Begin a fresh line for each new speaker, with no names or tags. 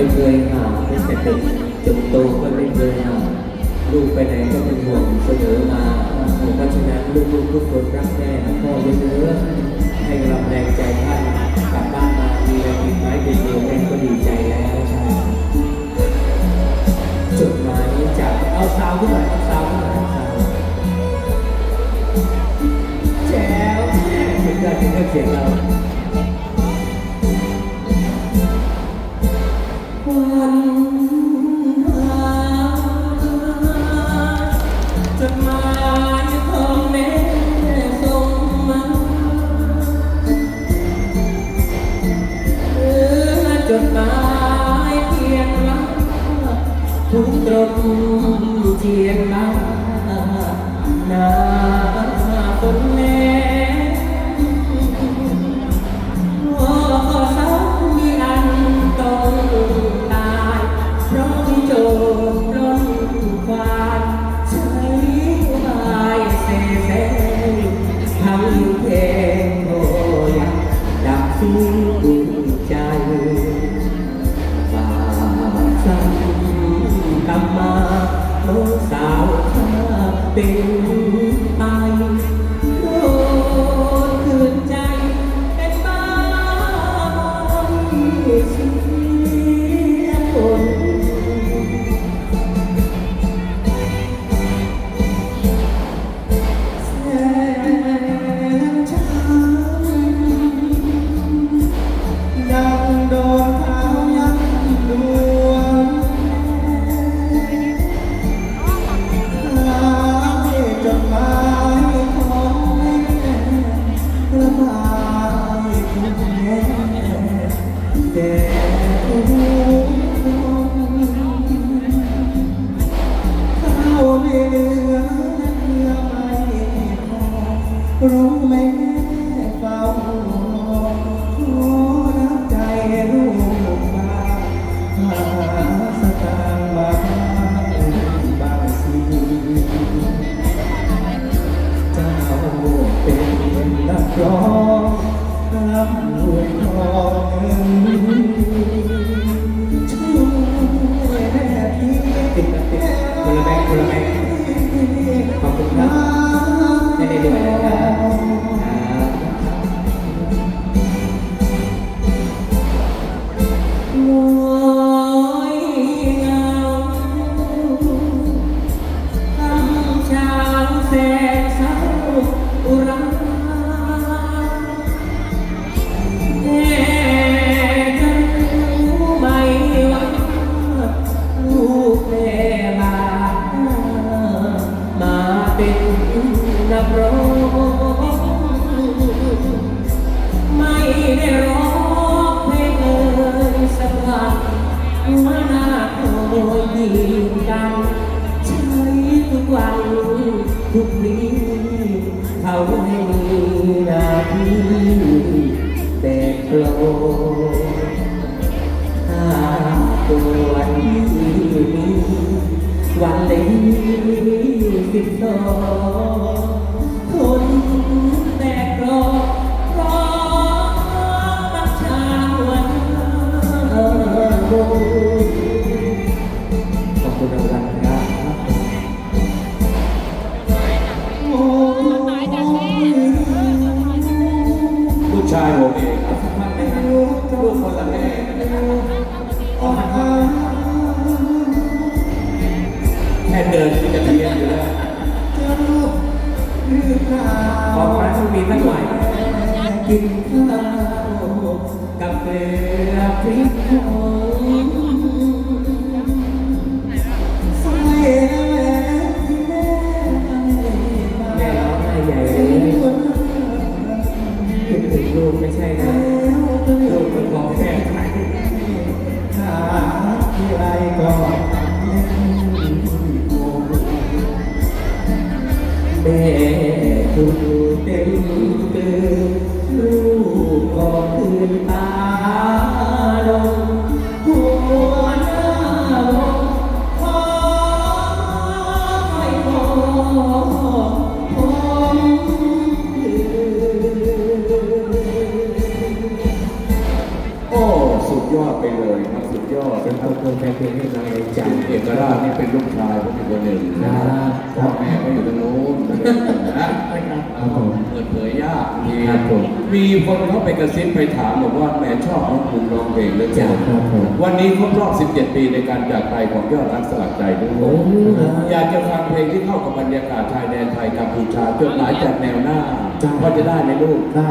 ไม่เคยห่างตั้งแต่เด็กจนโตก็ไม่เคยห่างลูกไปไหนก็เป็นห่วงเสมอมาเพราะฉะนั้นลูกๆทุกคนรักแม่รักพ่อเยอะๆให้กำลังแรงใจท่านกลับบ้านมามีแรงมีไม้เป็นเดียวแม่ก็ดีใจแล้วใช่จดหมายจากเอาซาวขึ้นหน่อยเอาซาวขึ้นหน่อยเอาแจ๋วเสียงเราเสียงเราเสียงเรา วัน เร้องรับรวงพ่อเงิน ทุกวีเขาให้มีหน้าที่แต่โปรดถ้าตัววันที่มีวันเล็กสิบสองคนแต่กรอรอตั้งชาวันเออโบ
ชายผมเองครับลูกคนละแม่แค่เดินที่จะเพี้ยนอยู่แล้ว
ขอพระทุมีทั้งหลายกินข้าวกับเกลือพริกหอม ถึงลูกไม่ใช่แล้ะลูกมันอแค่ไหนหาที่ไรก็แม่คุณเต็มเตือนลูกก็ตื่นตาดง
อ้สุดยอดดไปเลยครับสุดยอด
เป็น
นะค
ค
รั
น
บ
คนแฟนเพลงให้กำลังใจ
เอกราชนี่เป็นลูกชายผมอีกคนหนึ่งนะครับพ่อแม่ก็อยู่ตรงนู้นนะเอาเปิดเผยยากมี
ครับผม
มีคนเขาไปกระซิบไปถามบอกว่าแหมชอบน้องภูมิร้องเพลงเหลย
จ้ะครับผม
วันนี้ครบรอบ 17 ปีในการจากไปของยอดรักสลักใจด้วย
โอ้โห
อยากจะฟังเพลงที่เข้ากับบรรยากาศชายแดนไทยกัมพูชาจดหมายจากแนวหน้า
จ้ะ
ว่าจะได้ไหมลูก
ได้